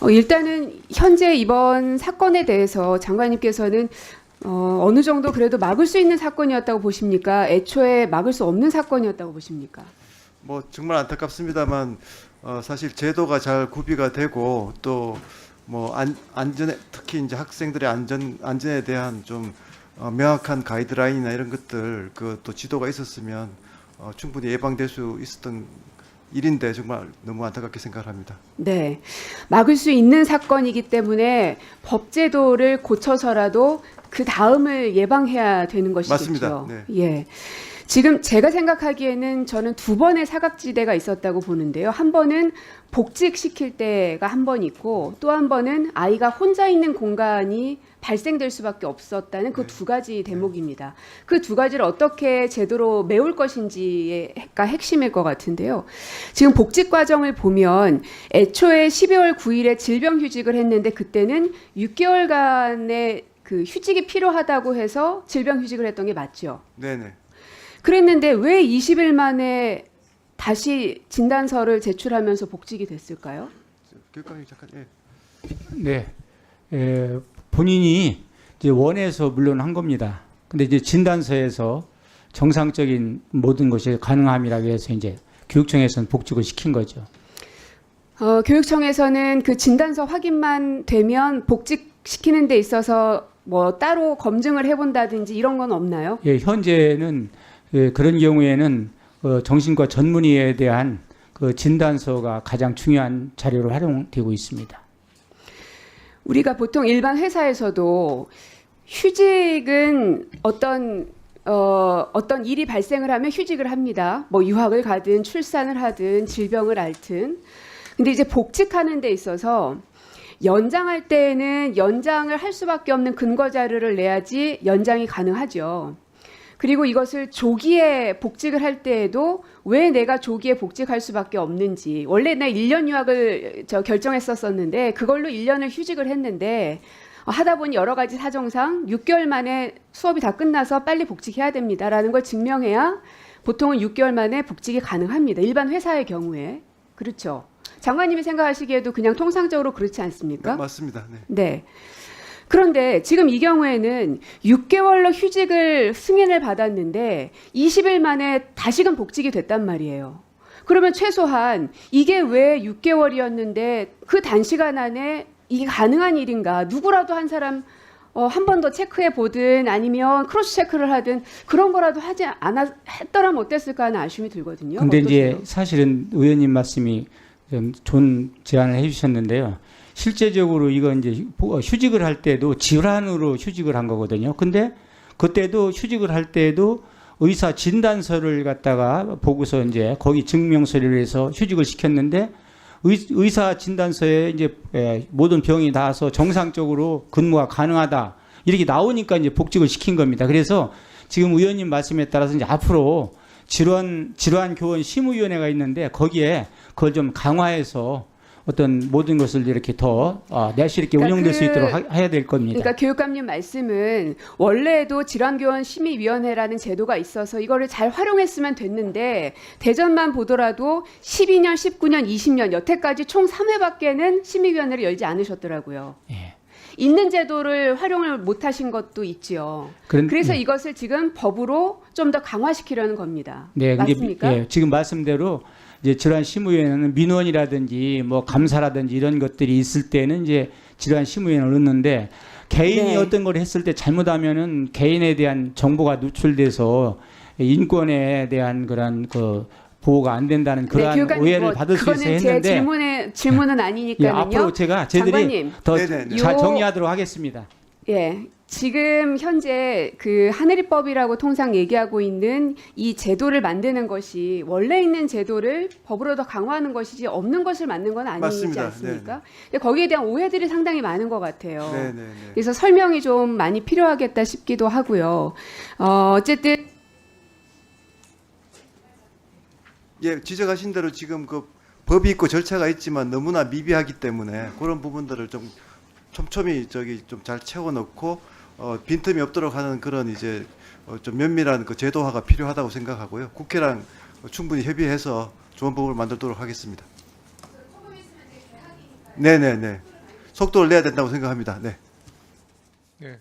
어, 일단은 현재 이번 사건에 대해서 장관님께서는 어, 어느 정도 그래도 막을 수 있는 사건이었다고 보십니까? 애초에 막을 수 없는 사건이었다고 보십니까? 뭐 정말 안타깝습니다만 어, 사실 제도가 잘 구비가 되고 또 뭐 안전에 특히 이제 학생들의 안전 안전에 대한 좀 어, 명확한 가이드라인이나 이런 것들 그 또 지도가 있었으면 어, 충분히 예방될 수 있었던 일인데 정말 너무 안타깝게 생각합니다. 네. 막을 수 있는 사건이기 때문에 법제도를 고쳐서라도 그 다음을 예방해야 되는 것이겠죠. 맞습니다. 네. 예. 지금 제가 생각하기에는 저는 두 번의 사각지대가 있었다고 보는데요. 한 번은 복직시킬 때가 한 번 있고 또 한 번은 아이가 혼자 있는 공간이 발생될 수밖에 없었다는 그 두 가지 대목입니다. 그 두 가지를 어떻게 제도로 메울 것인지가 핵심일 것 같은데요. 지금 복직 과정을 보면 애초에 12월 9일에 질병 휴직을 했는데 그때는 6개월간의 그 휴직이 필요하다고 해서 질병 휴직을 했던 게 맞죠. 네네. 그랬는데 왜 20일 만에 다시 진단서를 제출하면서 복직이 됐을까요? 교육감님 잠깐 예. 네, 에, 본인이 이제 원해서 물론 한 겁니다. 근데 이제 진단서에서 정상적인 모든 것이 가능함이라고 해서 이제 교육청에서는 복직을 시킨 거죠. 어, 교육청에서는 그 진단서 확인만 되면 복직 시키는 데 있어서 뭐 따로 검증을 해본다든지 이런 건 없나요? 예, 현재는 예, 그런 경우에는 어, 정신과 전문의에 대한 그 진단서가 가장 중요한 자료로 활용되고 있습니다. 우리가 보통 일반 회사에서도 휴직은 어떤 어, 어떤 일이 발생을 하면 휴직을 합니다. 뭐 유학을 가든 출산을 하든 질병을 앓든. 근데 이제 복직하는 데 있어서 연장할 때에는 연장을 할 수밖에 없는 근거 자료를 내야지 연장이 가능하죠. 그리고 이것을 조기에 복직을 할 때에도 왜 내가 조기에 복직할 수밖에 없는지 원래 나 1년 유학을 저 결정했었었는데 그걸로 1년을 휴직을 했는데 어, 하다 보니 여러 가지 사정상 6개월 만에 수업이 다 끝나서 빨리 복직해야 됩니다라는 걸 증명해야 보통은 6개월 만에 복직이 가능합니다. 일반 회사의 경우에 그렇죠. 장관님이 생각하시기에도 그냥 통상적으로 그렇지 않습니까? 맞습니다. 네. 네. 그런데 지금 이 경우에는 6개월로 휴직을 승인을 받았는데 20일 만에 다시금 복직이 됐단 말이에요. 그러면 최소한 이게 왜 6개월이었는데 그 단시간 안에 이게 가능한 일인가? 누구라도 한 사람 어, 한 번 더 체크해 보든 아니면 크로스 체크를 하든 그런 거라도 하지 않았 했더라면 어땠을까 하는 아쉬움이 들거든요. 근데 이제 어떠세요? 사실은 의원님 말씀이 좀 좋은 제안을 해주셨는데요. 실제적으로 이거 이제 휴직을 할 때도 질환으로 휴직을 한 거거든요. 근데 그때도 휴직을 할 때도 의사 진단서를 갖다가 보고서 이제 거기 증명서를 해서 휴직을 시켰는데 의, 의사 진단서에 이제 에, 모든 병이 나와서 정상적으로 근무가 가능하다 이렇게 나오니까 이제 복직을 시킨 겁니다. 그래서 지금 의원님 말씀에 따라서 이제 앞으로 질환 질환 교원 심의위원회가 있는데 거기에 그걸 좀 강화해서 어떤 모든 것을 이렇게 더 어, 내실 있게 그러니까 운영될 수 그- 있도록 하, 해야 될 겁니다. 그러니까 교육감님 말씀은 원래도 질환교원 심의위원회라는 제도가 있어서 이거를 잘 활용했으면 됐는데 대전만 보더라도 12년, 19년, 20년 여태까지 총 3회밖에는 심의위원회를 열지 않으셨더라고요. 예. 있는 제도를 활용을 못 하신 것도 있지요. 그런- 그래서 예. 이것을 지금 법으로 좀 더 강화시키려는 겁니다. 네, 맞습니까? 예, 지금 말씀대로 이제 질환 심의위원회는 민원이라든지 뭐 감사라든지 이런 것들이 있을 때는 이제 질환 심의위원회를 넣는데 개인이 네. 어떤 걸 했을 때 잘못하면은 개인에 대한 정보가 누출돼서 인권에 대한 그런 그 보호가 안 된다는 그러한 교육감님, 오해를 뭐 받을 수 있어 그거는 제 했는데 질문의 질문은 예, 아니니까요. 앞으로 제가 저희들이 장관님, 더 네네네. 잘 요- 정리하도록 하겠습니다. 예. 지금 현재 그 하늘이법이라고 통상 얘기하고 있는 이 제도를 만드는 것이 원래 있는 제도를 법으로 더 강화하는 것이지 없는 것을 만든 건 아니지 맞습니다. 않습니까? 근데 거기에 대한 오해들이 상당히 많은 것 같아요. 네네네. 그래서 설명이 좀 많이 필요하겠다 싶기도 하고요. 어, 어쨌든 예, 지적하신 대로 지금 그 법이 있고 절차가 있지만 너무나 미비하기 때문에 그런 부분들을 좀 촘촘히 저기 좀 잘 채워 넣고 어, 빈틈이 없도록 하는 그런 이제 어, 좀 면밀한 그 제도화가 필요하다고 생각하고요. 국회랑 충분히 협의해서 좋은 법을 만들도록 하겠습니다. 네네네. 속도를 내야 된다고 생각합니다. 네. 네,